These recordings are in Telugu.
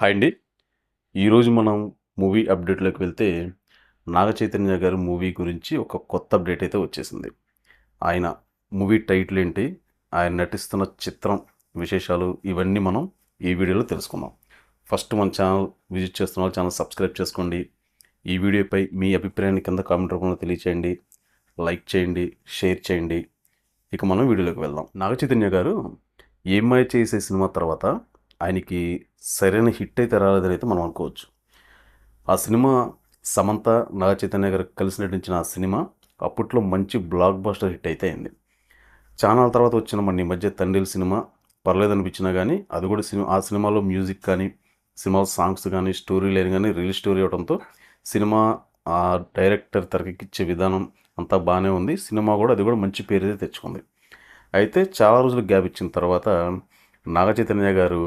హాయ్ అండి. ఈరోజు మనం మూవీ అప్డేట్లోకి వెళ్తే నాగ చైతన్య గారి మూవీ గురించి ఒక కొత్త అప్డేట్ అయితే వచ్చేసింది. ఆయన మూవీ టైటిల్ ఏంటి ఆయన నటిస్తున్న చిత్రం విశేషాలు ఇవన్నీ మనం ఈ వీడియోలో తెలుసుకుందాం. ఫస్ట్ మన ఛానల్ విజిట్ చేస్తున్న వాళ్ళు ఛానల్ సబ్స్క్రైబ్ చేసుకోండి. ఈ వీడియోపై మీ అభిప్రాయాన్ని కింద కామెంట్ రూపంలో తెలియచేయండి. లైక్ చేయండి షేర్ చేయండి. ఇక మనం వీడియోలోకి వెళ్దాం. నాగ చైతన్య గారు ఏమై చేసే సినిమా తర్వాత ఆయనకి సరైన హిట్ అయితే రాలేదని అయితే మనం అనుకోవచ్చు. ఆ సినిమా సమంత నాగ చైతన్య గారు కలిసి నటించిన ఆ సినిమా అప్పట్లో మంచి బ్లాక్ బస్టర్ హిట్ అయితే అయింది. చాలా తర్వాత వచ్చిన మన ఈ మధ్య తండ్రిల సినిమా పర్లేదు అనిపించినా కానీ అది కూడా సినిమా ఆ సినిమాలో మ్యూజిక్ కానీ సినిమా సాంగ్స్ కానీ స్టోరీ లైన్ కానీ రియల్ స్టోరీ అవడంతో సినిమా ఆ డైరెక్టర్ తెరకెక్కిచ్చే విధానం అంతా బాగానే ఉంది. సినిమా కూడా అది కూడా మంచి పేరు అయితే తెచ్చుకుంది. అయితే చాలా రోజులు గ్యాప్ ఇచ్చిన తర్వాత నాగ చైతన్య గారు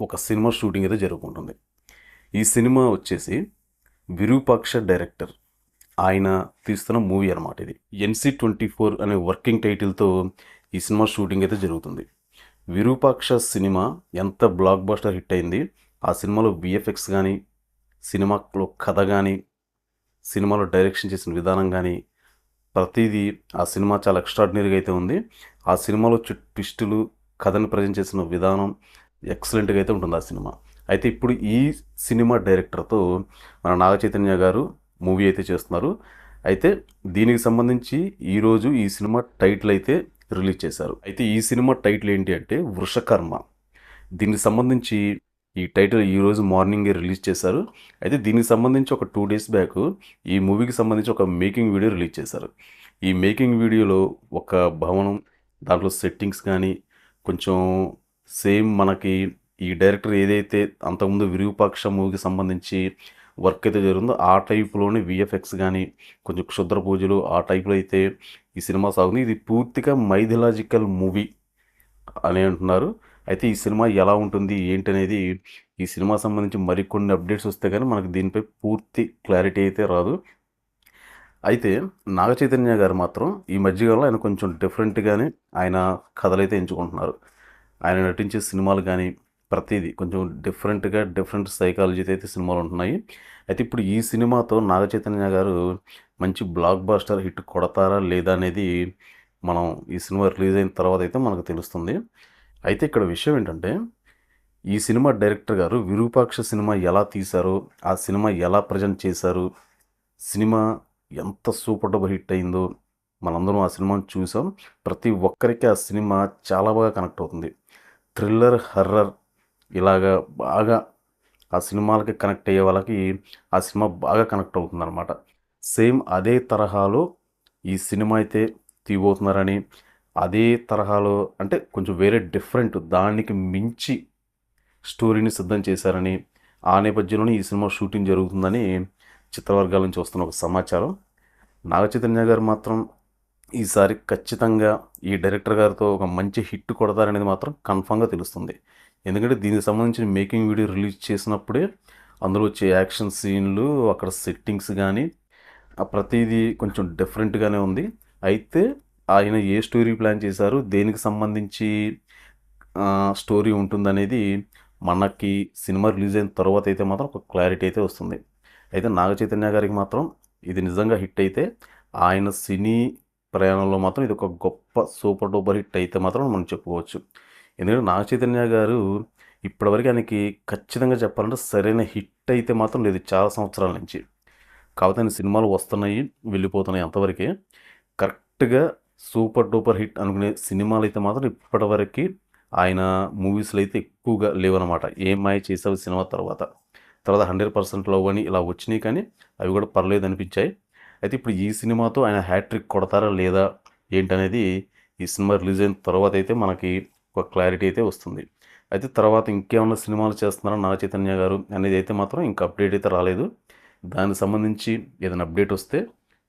ఒక సినిమా షూటింగ్ అయితే జరుగుతుంటుంది ఈ సినిమా వచ్చేసి విరూపాక్ష డైరెక్టర్ ఆయన తీస్తున్న మూవీ అనమాట ఇది. ఎన్సి ట్వంటీ ఫోర్ అనే వర్కింగ్ టైటిల్తో ఈ సినిమా షూటింగ్ అయితే జరుగుతుంది. విరూపాక్ష సినిమా ఎంత బ్లాక్ బస్టర్ హిట్ అయింది. ఆ సినిమాలో విఎఫ్ఎక్స్ కానీ సినిమాలో కథ కానీ సినిమాలో డైరెక్షన్ చేసిన విధానం కానీ ప్రతిదీ ఆ సినిమా చాలా ఎక్స్ట్రాడినరీగా అయితే ఉంది. ఆ సినిమాలో వచ్చే ట్విస్టులు కథని ప్రజెంట్ చేసిన విధానం ఎక్సలెంట్గా అయితే ఉంటుంది ఆ సినిమా. అయితే ఇప్పుడు ఈ సినిమా డైరెక్టర్తో మన నాగ చైతన్య గారు మూవీ అయితే చేస్తున్నారు. అయితే దీనికి సంబంధించి ఈరోజు ఈ సినిమా టైటిల్ అయితే రిలీజ్ చేశారు. అయితే ఈ సినిమా టైటిల్ ఏంటి అంటే వృషకర్మ. దీనికి సంబంధించి ఈ టైటిల్ ఈరోజు మార్నింగే రిలీజ్ చేశారు. అయితే దీనికి సంబంధించి ఒక టూ డేస్ బ్యాక్ ఈ మూవీకి సంబంధించి ఒక మేకింగ్ వీడియో రిలీజ్ చేశారు. ఈ మేకింగ్ వీడియోలో ఒక భవనం దాంట్లో సెట్టింగ్స్ కానీ కొంచెం సేమ్ మనకి ఈ డైరెక్టర్ ఏదైతే అంతకుముందు విరూపాక్ష మూవీకి సంబంధించి వర్క్ అయితే జరుగుతుందో ఆ టైప్లోనే విఎఫ్ఎక్స్ కానీ కొంచెం క్షుద్ర పూజలు ఆ టైప్లో అయితే ఈ సినిమా సాగుతుంది. ఇది పూర్తిగా మైథలాజికల్ మూవీ అని అంటున్నారు. అయితే ఈ సినిమా ఎలా ఉంటుంది ఏంటి అనేది ఈ సినిమా సంబంధించి మరికొన్ని అప్డేట్స్ వస్తే కానీ మనకు దీనిపై పూర్తి క్లారిటీ అయితే రాదు. అయితే నాగ చైతన్య గారు మాత్రం ఈ మధ్యకాలంలో ఆయన కొంచెం డిఫరెంట్గానే ఆయన కథలైతే ఎంచుకుంటున్నారు. ఆయన నటించే సినిమాలు కానీ ప్రతిదీ కొంచెం డిఫరెంట్గా డిఫరెంట్ సైకాలజీతో అయితే సినిమాలు ఉంటున్నాయి. అయితే ఇప్పుడు ఈ సినిమాతో నాగ చైతన్య గారు మంచి బ్లాక్ బాస్టర్ హిట్ కొడతారా లేదా అనేది మనం ఈ సినిమా రిలీజ్ అయిన తర్వాత అయితే మనకు తెలుస్తుంది. అయితే ఇక్కడ విషయం ఏంటంటే ఈ సినిమా డైరెక్టర్ గారు విరూపాక్ష సినిమా ఎలా తీశారో ఆ సినిమా ఎలా ప్రజెంట్ చేశారు సినిమా ఎంత సూపర్ డబుల్ హిట్ అయిందో మనందరం ఆ సినిమాను చూసాం. ప్రతి ఒక్కరికి ఆ సినిమా చాలా బాగా కనెక్ట్ అవుతుంది. థ్రిల్లర్ హర్రర్ ఇలాగా బాగా ఆ సినిమాలకి కనెక్ట్ అయ్యే వాళ్ళకి ఆ సినిమా బాగా కనెక్ట్ అవుతుందన్నమాట. సేమ్ అదే తరహాలో ఈ సినిమా అయితే తీయబోతున్నారని అదే తరహాలో అంటే కొంచెం వేరే డిఫరెంట్ దానికి మించి స్టోరీని సిద్ధం చేశారని ఆ నేపథ్యంలోనే ఈ సినిమా షూటింగ్ జరుగుతుందని చిత్రవర్గాల నుంచి వస్తున్న ఒక సమాచారం. నాగ చైతన్య గారు మాత్రం ఈసారి ఖచ్చితంగా ఈ డైరెక్టర్ గారితో ఒక మంచి హిట్ కొడతారనేది మాత్రం కన్ఫామ్గా తెలుస్తుంది. ఎందుకంటే దీనికి సంబంధించిన మేకింగ్ వీడియో రిలీజ్ చేసినప్పుడే అందులో వచ్చే యాక్షన్ సీన్లు అక్కడ సెట్టింగ్స్ కానీ ప్రతిదీ కొంచెం డిఫరెంట్గానే ఉంది. అయితే ఆయన ఏ స్టోరీ ప్లాన్ చేశారు దేనికి సంబంధించి స్టోరీ ఉంటుందనేది మనకి సినిమా రిలీజ్ అయిన తర్వాత అయితే మాత్రం ఒక క్లారిటీ అయితే వస్తుంది. అయితే నాగ చైతన్య గారికి మాత్రం ఇది నిజంగా హిట్ అయితే ఆయన సినీ ప్రయాణంలో మాత్రం ఇది ఒక గొప్ప సూపర్ డూపర్ హిట్ అయితే మాత్రం మనం చెప్పుకోవచ్చు. ఎందుకంటే నాగ చైతన్య గారు ఇప్పటివరకు ఆయనకి ఖచ్చితంగా చెప్పాలంటే సరైన హిట్ అయితే మాత్రం లేదు చాలా సంవత్సరాల నుంచి. కాకపోతే ఆయన సినిమాలు వస్తున్నాయి వెళ్ళిపోతున్నాయి అంతవరకే. కరెక్ట్గా సూపర్ డూపర్ హిట్ అనుకునే సినిమాలు అయితే మాత్రం ఇప్పటివరకు ఆయన మూవీస్లో అయితే ఎక్కువగా లేవన్నమాట. మాయ చేసావు సినిమా తర్వాత. తర్వాత హండ్రెడ్ పర్సెంట్ లవ్ అని ఇలా వచ్చినాయి కానీ అవి కూడా పర్లేదు అనిపించాయి అయితే ఇప్పుడు ఈ సినిమాతో ఆయన హ్యాట్రిక్ కొడతారా లేదా ఏంటనేది ఈ సినిమా రిలీజ్ అయిన తర్వాత అయితే మనకి ఒక క్లారిటీ అయితే వస్తుంది. అయితే తర్వాత ఇంకేమైనా సినిమాలు చేస్తున్నారా నాగ చైతన్య గారు అనేది అయితే మాత్రం ఇంకా అప్డేట్ అయితే రాలేదు. దానికి సంబంధించి ఏదైనా అప్డేట్ వస్తే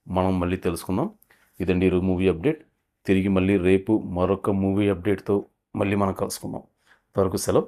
మనం మళ్ళీ తెలుసుకుందాం. ఇదండి ఈరోజు మూవీ అప్డేట్ తిరిగి మళ్ళీ రేపు మరొక మూవీ అప్డేట్తో మళ్ళీ మనం కలుసుకుందాం. అంతవరకు సెలవు.